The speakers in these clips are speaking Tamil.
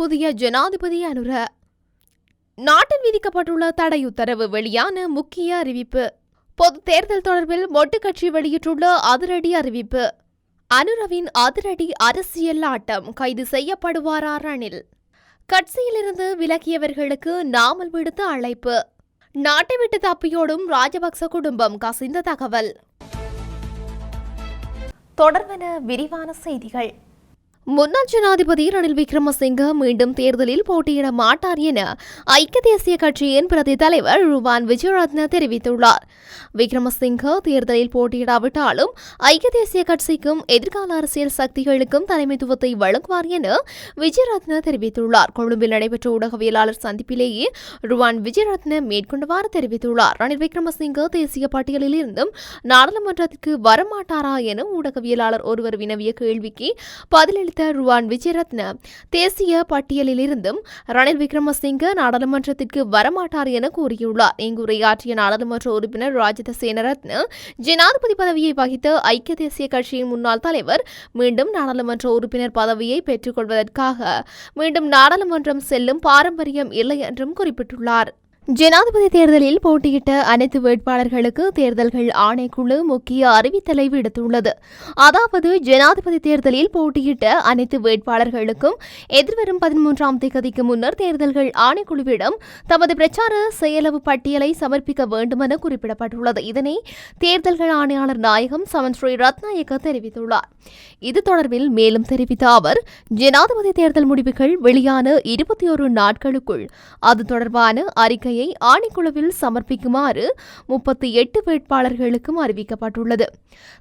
புதிய ஜனாதிபதி அனுர நாட்டில் விதிக்கப்பட்டுள்ள தடை உத்தரவு வெளியான முக்கிய அறிவிப்பு. பொது தேர்தல் தொடர்பில் மொட்டு கட்சி வெளியிட்டுள்ள அதிரடி அறிவிப்பு. அனுரவின் அதிரடி அரசியல் ஆட்டம் கைது செய்யப்படுவாரா ரணில்? கட்சியிலிருந்து விலகியவர்களுக்கு நாமல் விடுத்த அழைப்பு. நாட்டை விட்டு தப்பியோடும் ராஜபக்ச குடும்பம் கசிந்த தகவல். தொடர்பென விரிவான செய்திகள். முன்னாள் ஜனாதிபதி ரணில் விக்ரமசிங்க மீண்டும் தேர்தலில் போட்டியிட மாட்டார் என ஐக்கிய தேசிய கட்சியின் பிரதி தலைவர் ருவான் விஜயரத்ன தெரிவித்துள்ளார். விக்ரமசிங்க தேர்தலில் போட்டியிடாவிட்டாலும் ஐக்கிய தேசிய கட்சிக்கும் எதிர்கால அரசியல் சக்திகளுக்கும் தலைமைத்துவத்தை வழங்குவார் என விஜயரத்ன தெரிவித்துள்ளார். கொழும்பில் நடைபெற்ற ஊடகவியலாளர் சந்திப்பிலேயே ருவான் விஜயரத்ன மேற்கொண்டவாறு தெரிவித்துள்ளார். ரணில் விக்ரமசிங்க தேசிய பட்டியலில் இருந்தும் நாடாளுமன்றத்திற்கு வரமாட்டாரா என ஊடகவியலாளர் ஒருவர் வினவிய கேள்விக்கு பதிலளித்த ருவான் விஜயரத்ன தேசிய பட்டியலிலிருந்தும் ரணில் விக்ரமசிங்க நாடாளுமன்றத்திற்கு வரமாட்டார் என கூறியுள்ளார். இங்கு உரையாற்றிய நாடாளுமன்ற உறுப்பினர் ராஜித சேனரத்ன ஜனாதிபதி பதவியை வகித்த ஐக்கிய தேசிய கட்சியின் முன்னாள் தலைவர் மீண்டும் நாடாளுமன்ற உறுப்பினர் பதவியை பெற்றுக் கொள்வதற்காக மீண்டும் நாடாளுமன்றம் செல்லும் பாரம்பரியம் இல்லை என்றும் குறிப்பிட்டுள்ளார். ஜனாதிபதி தேர்தலில் போட்டியிட்ட அனைத்து வேட்பாளர்களுக்கு தேர்தல்கள் ஆணைக்குழு முக்கிய அறிவித்தலை விடுத்துள்ளது. அதாவது ஜனாதிபதி தேர்தலில் போட்டியிட்ட அனைத்து வேட்பாளர்களுக்கும் எதிர்வரும் பதிமூன்றாம் தேதிக்கு முன்னர் தேர்தல்கள் ஆணைக்குழுவிடம் தமது பிரச்சார செயலவு பட்டியலை சமர்ப்பிக்க வேண்டுமென குறிப்பிடப்பட்டுள்ளது. இதனை தேர்தல்கள் ஆணையாளர் நாயகம் சமன் ஸ்ரீ ரத்நாயக்க தெரிவித்துள்ளார். இது தொடர்பில் மேலும் தெரிவித்த அவர் ஜனாதிபதி தேர்தல் முடிவுகள் வெளியான இருபத்தி ஒரு நாட்களுக்குள் அது தொடர்பான அறிக்கை அறிக்கையை ஆணைக்குழுவில் சமர்ப்பிக்குமாறு முப்பத்தி எட்டு வேட்பாளர்களுக்கும் அறிவிக்கப்பட்டுள்ளது.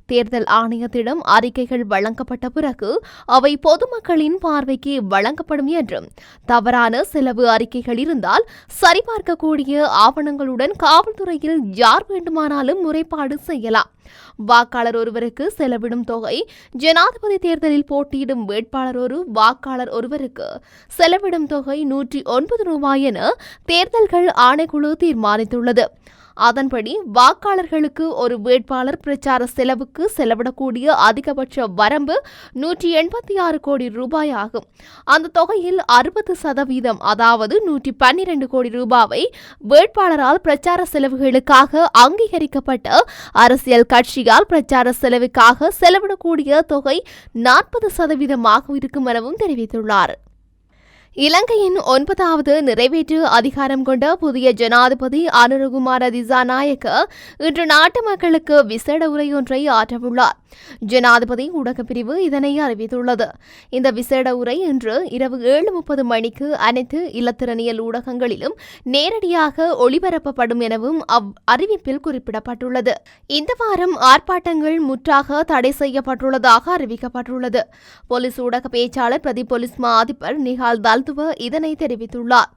தேர்தல் ஆணையத்திடம் அறிக்கைகள் வழங்கப்பட்ட பிறகு அவை பொதுமக்களின் பார்வைக்கு வழங்கப்படும் என்றும் தவறான செலவு அறிக்கைகள் இருந்தால் சரிபார்க்கக்கூடிய ஆவணங்களுடன் காவல்துறையில் யார் வேண்டுமானாலும் முறைப்பாடு செய்யலாம். வாக்காளர் ஒருவருக்கு செலவிடும் தொகை ஜனாதிபதி தேர்தலில் போட்டியிடும் வேட்பாளர் ஒரு வாக்காளர் ஒருவருக்கு செலவிடும் தொகை நூற்றி ஒன்பது ரூபாய் என தேர்தல்கள் ஆணைக்குழு தீர்மானித்துள்ளது. அதன்படி வாக்காளர்களுக்கு ஒரு வேட்பாளர் பிரச்சார செலவுக்கு செலவிடக்கூடிய அதிகபட்ச வரம்பு நூற்றி எண்பத்தி ஆறு கோடி ரூபாய் ஆகும் அந்த தொகையில் அறுபது சதவீதம் அதாவது நூற்றி பன்னிரண்டு கோடி ரூபாவை வேட்பாளரால் பிரச்சார செலவுகளுக்காக அங்கீகரிக்கப்பட்ட அரசியல் கட்சியால் பிரச்சார செலவுக்காக செலவிடக்கூடிய தொகை நாற்பது சதவீதமாக இருக்கும் எனவும் தெரிவித்துள்ளார். இலங்கையின் ஒன்பதாவது நிறைவேற்று அதிகாரம் கொண்ட புதிய ஜனாதிபதி அனுரகுமார திசாநாயக்க இன்று நாட்டு மக்களுக்கு விசேட உரையொன்றை ஆற்றவுள்ளார். ஜனாதிபதி ஊடகப்பிரிவு இதனை அறிவித்துள்ளது. இந்த விசேட உரை இன்று இரவு ஏழு முப்பது மணிக்கு அனைத்து இல்லத்திறனியல் ஊடகங்களிலும் நேரடியாக ஒளிபரப்பப்படும் எனவும் அவ் அறிவிப்பில் குறிப்பிடப்பட்டுள்ளது. இந்த வாரம் ஆர்ப்பாட்டங்கள் முற்றாக தடை செய்யப்பட்டுள்ளதாக அறிவிக்கப்பட்டுள்ளது. போலீஸ் ஊடக பேச்சாளர் பிரதி போலீஸ் மா அதிபர் நிஹால் மருத்துவ இதனை தெரிவித்துள்ளார்.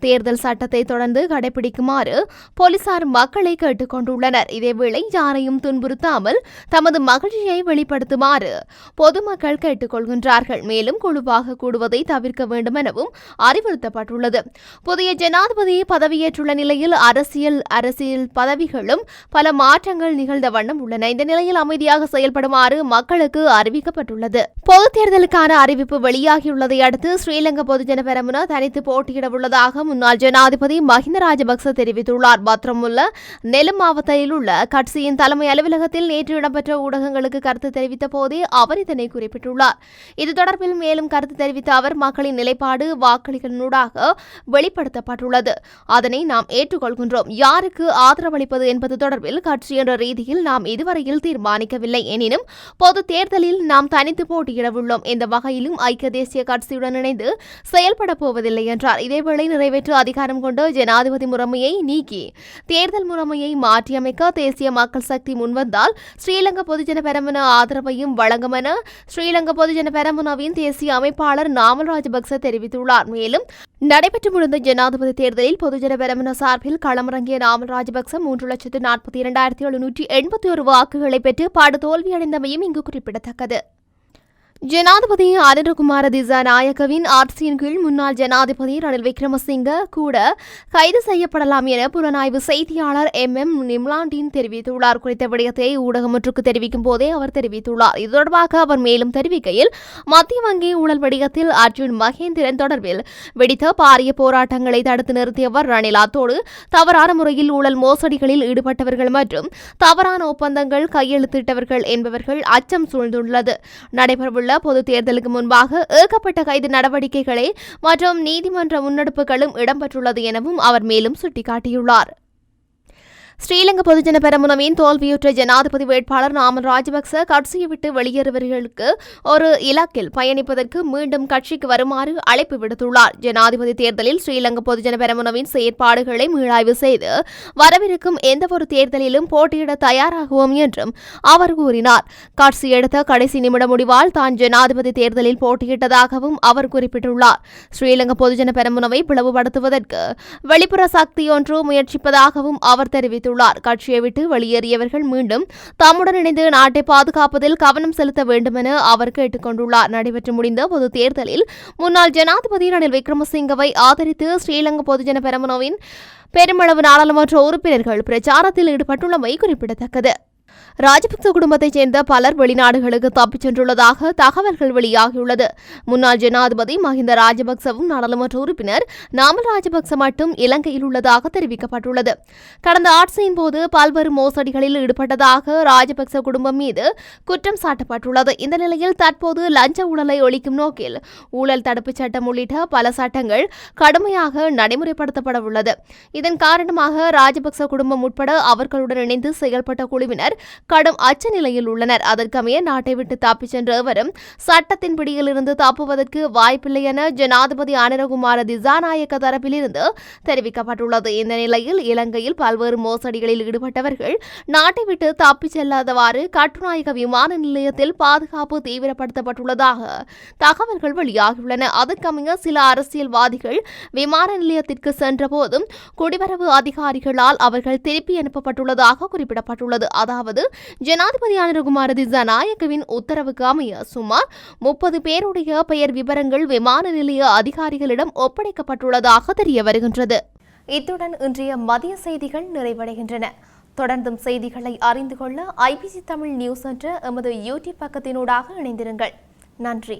தேர்தல் சட்டத்தை தொடர்ந்து கடைபிடிக்குமாறு போலீசார் மக்களை கேட்டுக் கொண்டுள்ளனர். இதேவேளை யாரையும் துன்புறுத்தாமல் தமது மகிழ்ச்சியை வெளிப்படுத்துமாறு பொதுமக்கள் கேட்டுக்கொள்கின்றார்கள் மேலும் குழுவாக கூடுவதை தவிர்க்க வேண்டும் எனவும் அறிவுறுத்தப்பட்டுள்ளது. புதிய ஜனாதிபதி பதவியேற்றுள்ள நிலையில் அரசியல் அரசியல் பதவிகளும் பல மாற்றங்கள் நிகழ்ந்த வண்ணம் உள்ளன. இந்த நிலையில் அமைதியாக செயல்படுமாறு மக்களுக்கு அறிவிக்கப்பட்டுள்ளது. பொது தேர்தலுக்கான அறிவிப்பு வெளியாகியுள்ளதை அடுத்து ஸ்ரீலங்கா பொதுஜன பெரமுன தனித்து போட்டியிட உள்ளதாக முன்னாள் ஜனாதிபதி மஹிந்த ராஜபக்ச தெரிவித்துள்ளார். பத்திரமுள்ள நெலும் மாவட்டத்தில் உள்ள கட்சியின் தலைமை அலுவலகத்தில் நேற்று இடம்பெற்ற ஊடகங்களுக்கு கருத்து தெரிவித்த போதே அவர் இதனை குறிப்பிட்டுள்ளார். இது தொடர்பில் மேலும் கருத்து தெரிவித்த அவர் மக்களின் நிலைப்பாடு வாக்களிகளினூடாக வெளிப்படுத்தப்பட்டுள்ளது. அதனை நாம் ஏற்றுக்கொள்கின்றோம். யாருக்கு ஆதரவளிப்பது என்பது தொடர்பில் கட்சி என்ற ரீதியில் நாம் இதுவரையில் தீர்மானிக்கவில்லை. எனினும் பொது தேர்தலில் நாம் தனித்து போட்டியிட உள்ளோம். இந்த வகையிலும் ஐக்கிய தேசிய கட்சியுடன் இணைந்து செயல்பட போவதில்லை என்றார் இதேவேளை நிறைவேற்று அதிகாரம் கொண்ட ஜனாதிபதி முறைமையை நீக்கி தேர்தல் முறைமையை மாற்றியமைக்க தேசிய மக்கள் சக்தி முன்வந்தால் ஸ்ரீலங்கா பொதுஜன பெரமுன ஆதரவையும் வழங்கும் என ஸ்ரீலங்கா பொதுஜன பெரமுனவின் தேசிய அமைப்பாளர் நாமல் ராஜபக்ச தெரிவித்துள்ளார். மேலும் நடைபெற்று முடிந்த ஜனாதிபதி தேர்தலில் பொதுஜன பெரமுன சார்பில் களமிறங்கிய நாமல் ராஜபக்ச மூன்று லட்சத்து நாற்பத்தி இரண்டாயிரத்தி எழுநூற்றி எண்பத்தி ஒரு வாக்குகளை பெற்று பாடு தோல்வியடைந்தமையும் இங்கு குறிப்பிடத்தக்கது. ஜனாதிபதி திசா திசாநாயக்கவின் ஆட்சியின் கீழ் முன்னாள் ஜனாதிபதி ரணில் விக்ரமசிங்க கூட கைது செய்யப்படலாம் என புலனாய்வு செய்தியாளர் எம் எம் நிம்லாண்டின் தெரிவித்துள்ளார். குறித்த விடயத்தை ஊடகம் ஒன்றுக்கு தெரிவிக்கும் போதே அவர் தெரிவித்துள்ளார். இது தொடர்பாக அவர் மேலும் தெரிவிக்கையில் மத்திய வங்கி ஊழல் வடிகத்தில் அர்ஜுன் மகேந்திரன் தொடர்பில் வெடித்த பாரிய போராட்டங்களை தடுத்து நிறுத்தியவர் ரணில். அத்தோடு தவறான முறையில் ஊழல் மோசடிகளில் ஈடுபட்டவர்கள் மற்றும் தவறான ஒப்பந்தங்கள் கையெழுத்திட்டவர்கள் என்பவர்கள் அச்சம் சூழ்ந்துள்ளது. நடைபெறவுள்ள பொது தேர்தலுக்கு முன்பாக ஏகப்பட்ட கைது நடவடிக்கைகளை மற்றும் நீதிமன்ற முன்னெடுப்புகளும் இடம்பெற்றுள்ளது எனவும் அவர் மேலும் சுட்டிக்காட்டியுள்ளார். ஸ்ரீலங்கா பொதுஜன பெரமுனவின் தோல்வியுற்ற ஜனாதிபதி வேட்பாளர் நாமல் ராஜபக்ச கட்சியை விட்டு வெளியேறுவர்களுக்கு ஒரு இலக்கில் பயணிப்பதற்கு மீண்டும் கட்சிக்கு வருமாறு அழைப்பு விடுத்துள்ளார். ஜனாதிபதி தேர்தலில் ஸ்ரீலங்கா பொதுஜன பெரமுனவின் செயற்பாடுகளை மீளாய்வு செய்து வரவிருக்கும் எந்தவொரு தேர்தலிலும் போட்டியிட தயாராகுவோம் என்றும் அவர் கூறினார். கட்சி எடுத்த கடைசி நிமிட முடிவால் தான் ஜனாதிபதி தேர்தலில் போட்டியிட்டதாகவும் அவர் குறிப்பிட்டுள்ளார். ஸ்ரீலங்கா பொதுஜன பெரமுனவை பிளவுபடுத்துவதற்கு வெளிப்புற சக்தியொன்று முயற்சிப்பதாகவும் அவர் தெரிவித்தார் தெரிவித்துள்ளார். கட்சியை விட்டு வெளியேறியவர்கள் மீண்டும் தம்முடன் இணைந்து நாட்டை பாதுகாப்பதில் கவனம் செலுத்த வேண்டும் என அவர் கேட்டுக் கொண்டுள்ளார் நடைபெற்று முடிந்த பொது தேர்தலில் முன்னாள் ஜனாதிபதி ரணில் விக்ரமசிங்கவை ஆதரித்து ஸ்ரீலங்கா பொதுஜன பெரமுனவின் பெருமளவு நாடாளுமன்ற உறுப்பினர்கள் பிரச்சாரத்தில் ஈடுபட்டுள்ளமை குறிப்பிடத்தக்கது. ராஜபக்ச குடும்பத்தைச் சேர்ந்த பலர் வெளிநாடுகளுக்கு தப்பிச் சென்றுள்ளதாக தகவல்கள் வெளியாகியுள்ளது. முன்னாள் ஜனாதிபதி மஹிந்த ராஜபக்சவும் நாடாளுமன்ற உறுப்பினர் நாமல் ராஜபக்ச மட்டும் இலங்கையில் உள்ளதாக தெரிவிக்கப்பட்டுள்ளது. கடந்த ஆட்சியின் போது பல்வேறு மோசடிகளில் ஈடுபட்டதாக ராஜபக்ச குடும்பம் மீது குற்றம் சாட்டப்பட்டுள்ளது. இந்த நிலையில் தற்போது லஞ்ச ஊழலை ஒழிக்கும் நோக்கில் ஊழல் தடுப்புச் சட்டம் உள்ளிட்ட பல சட்டங்கள் கடுமையாக நடைமுறைப்படுத்தப்பட உள்ளது இதன் காரணமாக ராஜபக்ச குடும்பம் உட்பட அவர்களுடன் இணைந்து செயல்பட்ட குழுவினர் கடும் அச்ச நிலையில் உள்ளனர். அதற்கமைய நாட்டை விட்டு தப்பிச் சென்ற எவரும் சட்டத்தின் பிடியிலிருந்து தப்புவதற்கு வாய்ப்பில்லை என ஜனாதிபதி அனிரகுமார திசாநாயக்க தரப்பிலிருந்து தெரிவிக்கப்பட்டுள்ளது. இந்த நிலையில் இலங்கையில் பல்வேறு மோசடிகளில் ஈடுபட்டவர்கள் நாட்டை விட்டு தப்பிச் செல்லாதவாறு கட்டுநாயக விமான நிலையத்தில் பாதுகாப்பு தீவிரப்படுத்தப்பட்டுள்ளதாக தகவல்கள் வெளியாகியுள்ளன. அதற்கமைய சில அரசியல்வாதிகள் விமான நிலையத்திற்கு சென்றபோதும் குடிவரவு அதிகாரிகளால் அவர்கள் திருப்பி அனுப்பப்பட்டுள்ளதாக குறிப்பிடப்பட்டுள்ளது. அதாவது அதாவது ஜனாதிபதி அனுரகுமார திசாநாயக்கவின் உத்தரவுக்கு அமைய சுமார் முப்பது பேருடைய பெயர் விவரங்கள் விமான நிலைய அதிகாரிகளிடம் ஒப்படைக்கப்பட்டுள்ளதாக தெரிய வருகின்றது. இத்துடன் இன்றைய மதிய செய்திகள் நிறைவடைகின்றன. தொடர்ந்தும் செய்திகளை அறிந்து கொள்ள ஐபிசி தமிழ் நியூஸ் என்ற எமது யூடியூப் பக்கத்தினூடாக இணைந்திருங்கள். நன்றி.